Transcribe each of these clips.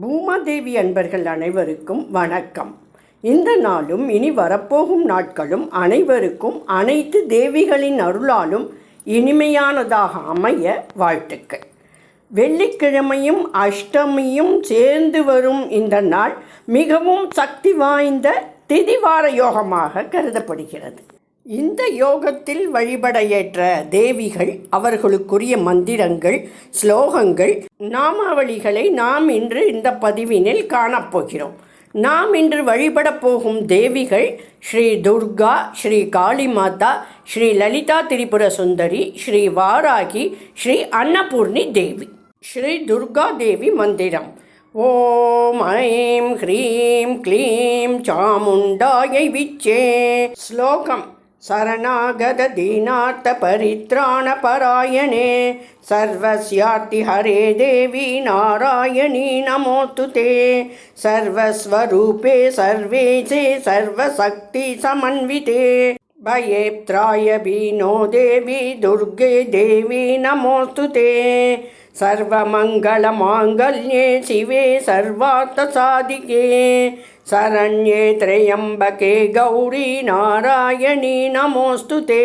பூமாதேவி அன்பர்கள் அனைவருக்கும் வணக்கம். இந்த நாளும் இனி வரப்போகும் நாட்களும் அனைவருக்கும் அனைத்து தேவிகளின் அருளாலும் இனிமையானதாக அமைய வாழ்த்துக்கள். வெள்ளிக்கிழமையும் அஷ்டமியும் சேர்ந்து வரும் இந்த நாள் மிகவும் சக்தி வாய்ந்த திதிவார யோகமாக கருதப்படுகிறது. இந்த யோகத்தில் வழிபட ஏற்ற தேவிகள் அவர்களுக்குரிய மந்திரங்கள் ஸ்லோகங்கள் நாமாவளிகளை நாம் இன்று இந்த பதிவினில் காணப்போகிறோம் நாம் இன்று வழிபடப் போகும் தேவிகள் ஸ்ரீ துர்கா ஸ்ரீ காளிமாதா ஸ்ரீ லலிதா திரிபுர சுந்தரி ஸ்ரீ வாராகி ஸ்ரீ அன்னபூர்ணி தேவி. ஸ்ரீ துர்கா தேவி மந்திரம். ஓம் ஐம் ஹ்ரீம் க்ளீம் சாமுண்டாயை விச்சே. ஸ்லோகம். शरणागतदीनार्थपरित्राणपरायणे सर्वस्याति हरे देवी नारायणी नमोऽस्तु ते सर्वस्वरूपे सर्वे चे सर्वशक्तिसमन्विते भयेत्राय दीनो देवी दुर्गे देवी नमोऽस्तु ते सर्वमङ्गलमाङ्गल्ये शिवे सर्वार्थसाधिके சரண்யே திரையம்பகே. கௌரி நாராயணி நமோஸ்து தே.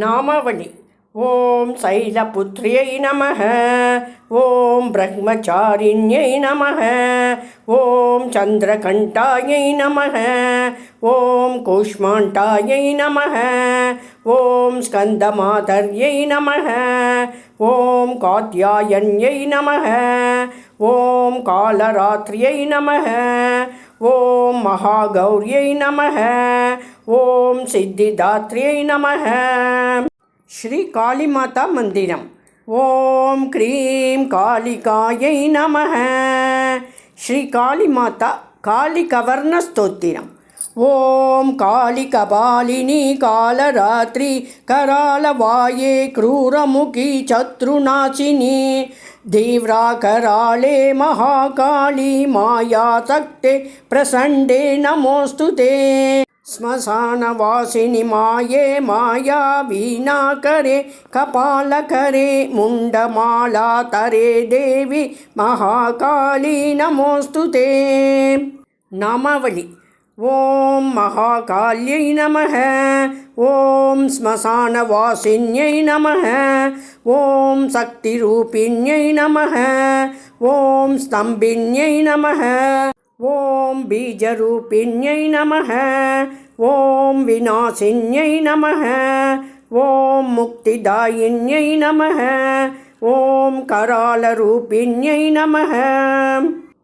நாமாவளி ஓம் சைலபுத்ரியை நம ஓம் பிரம்மச்சாரிணியை நம ஓம் சந்திரகண்டாயை நம ஓம் கூஷ்மாண்டாயை நம ஓம் ஸ்கந்தமாதர்யை நம ஓம் காத்யாயன்யை நம ஓம் ॐ कालरात्र्यै नमः। ॐ महागौर्यै नमः। ॐ सिद्धिदात्र्यै नमः। श्रीकालीमाता मन्दिरम् ॐ क्रीं कालिकायै नमः। श्रीकालीमाता कालिकवर्णस्तोत्तिरम् ॐ कालिकपालिनी कालरात्रि, करालवाये क्रूरमुखी, शत्रुनाशिनी। धीव्राकराळे महाकाली मायासक्ते प्रसण्डे नमोऽस्तु ते। श्मशानवासिनि माये माया वीणाकरे कपालकरे मुण्डमालातरे देवी महाकाली नमोऽस्तु ते। नामावळि ॐ महाकाल्यै नमः ஓம் ஸ்மசானவாசின்யை நம ஓம் சக்தி ரூபிண்யை நம ஓம் ஸ்தம்பின்யை நம ஓம் பீஜரூபிண்யை நம ஓம் விநாசின்யை நம ஓம் முக்திதாயின்யை நம ஓம் கராளரூபிண்யை நம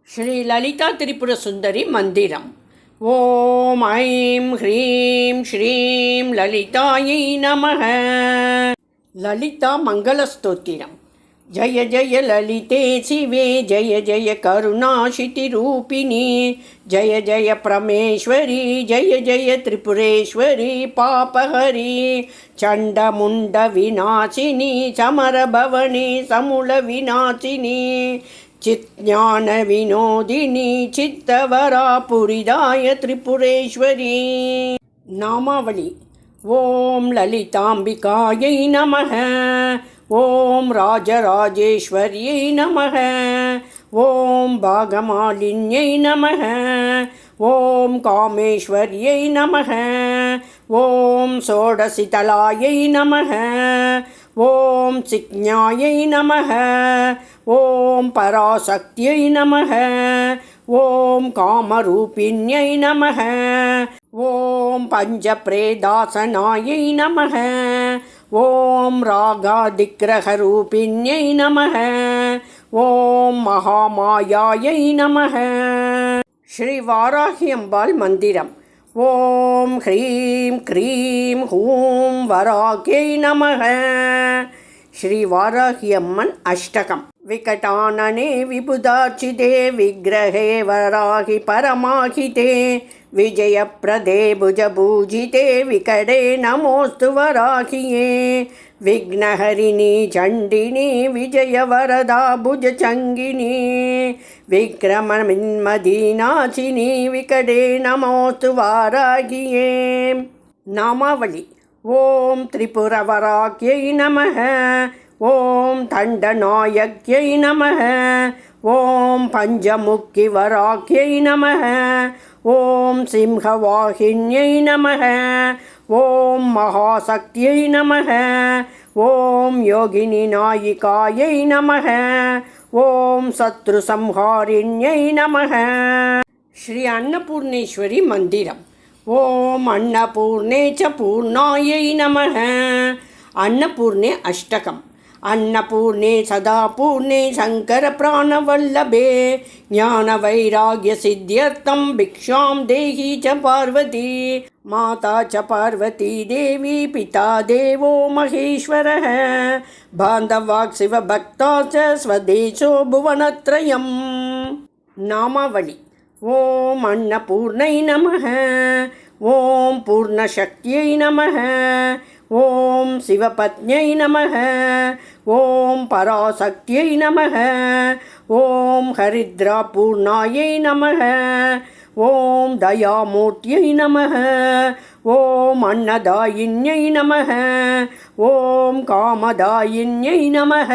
ஸ்ரீ லலிதா திரிபுர சுந்தரி மந்திரம். ॐ ऐं ह्रीं श्रीं ललितायै नमः। ललिता मङ्गलस्तोत्तिरम् जय जय ललिते शिवे जय जय करुणाशितिरूपिणी जय जय प्रमेश्वरी जय जय त्रिपुरेश्वरी पापहरी चण्डमुण्डविनाशिनी समरभवनी समूलविनाशिनी चिज्ञानविनोदिनी चित्तवरापुरिदाय त्रिपुरेश्वरी नामावळि ॐ ललिताम्बिकायै नमः ॐ राजराजेश्वर्यै नमः ॐ भागमालिन्यै नमः ॐ कामेश्वर्यै नमः ॐ षोडशितलायै नमः ஓம் சிக்ஞாயை நமக. ஓம் பராசக்தியை நமக. ஓம் காமரூபிணியை நமக. ஓம் பஞ்சப்ரேதாசனாயை நமக. ஓம் ராகாதிக்கிரகரூபிணியை நமக. ஓம் மகாமாயாயை நமக. ஸ்ரீ வாராகி மந்திரம். ஓம் ஹ்ரீம் க்ரீம் ஹூம் வராகே நமக. ஸ்ரீ வாராகியம்மன் அஷ்டகம். விகட்டானனே விபுதாட்சிதே விக்கிரகே வராகி பரமாகிதே. विजयप्रदे भुजभूजिते विकटे नमोऽस्तु वराहिये विघ्नहरिणी चण्डिनी विजयवरदा भुजचङ्गिनी विक्रममिन्मदीनाशिनी विकटे नमोऽस्तु वाराहिये नामावळि ॐ त्रिपुरवराख्यै नमः ॐ दण्डनायक्यै नमः ॐ पञ्चमुखिवराख्यै नमः ॐ सिंहवाहिन्यै नमः। ॐ महाशक्त्यै नमः। ॐ योगिनिनायिकायै नमः। ॐ शत्रुसंहारिण्यै नमः। श्री अन्नपूर्णेश्वरी मन्दिरम्। ॐ अन्नपूर्णे च पूर्णायै नमः। अन्नपूर्णे अष्टकम् अन्नपूर्णे सदा पूर्णे शङ्करप्राणवल्लभे ज्ञानवैराग्यसिद्ध्यर्थं भिक्षां देहि च पार्वती माता च पार्वती देवी पिता देवो महेश्वरः। बान्धवाक् शिवभक्ता च स्वदेशो भुवनत्रयम्। नामावळि ॐ अन्नपूर्णै नमः। ॐ पूर्णशक्त्यै नमः ஓம் சிவபத்யை நமக ஓம் பராசக்தியை நமக ஓம் ஹரித்ரா பூர்ணாயை நமக ஓம் தயாமூர்த்தியை நமக ஓம் அன்னதாயின்யை நமக ஓம் காமதாயின்யை நமக.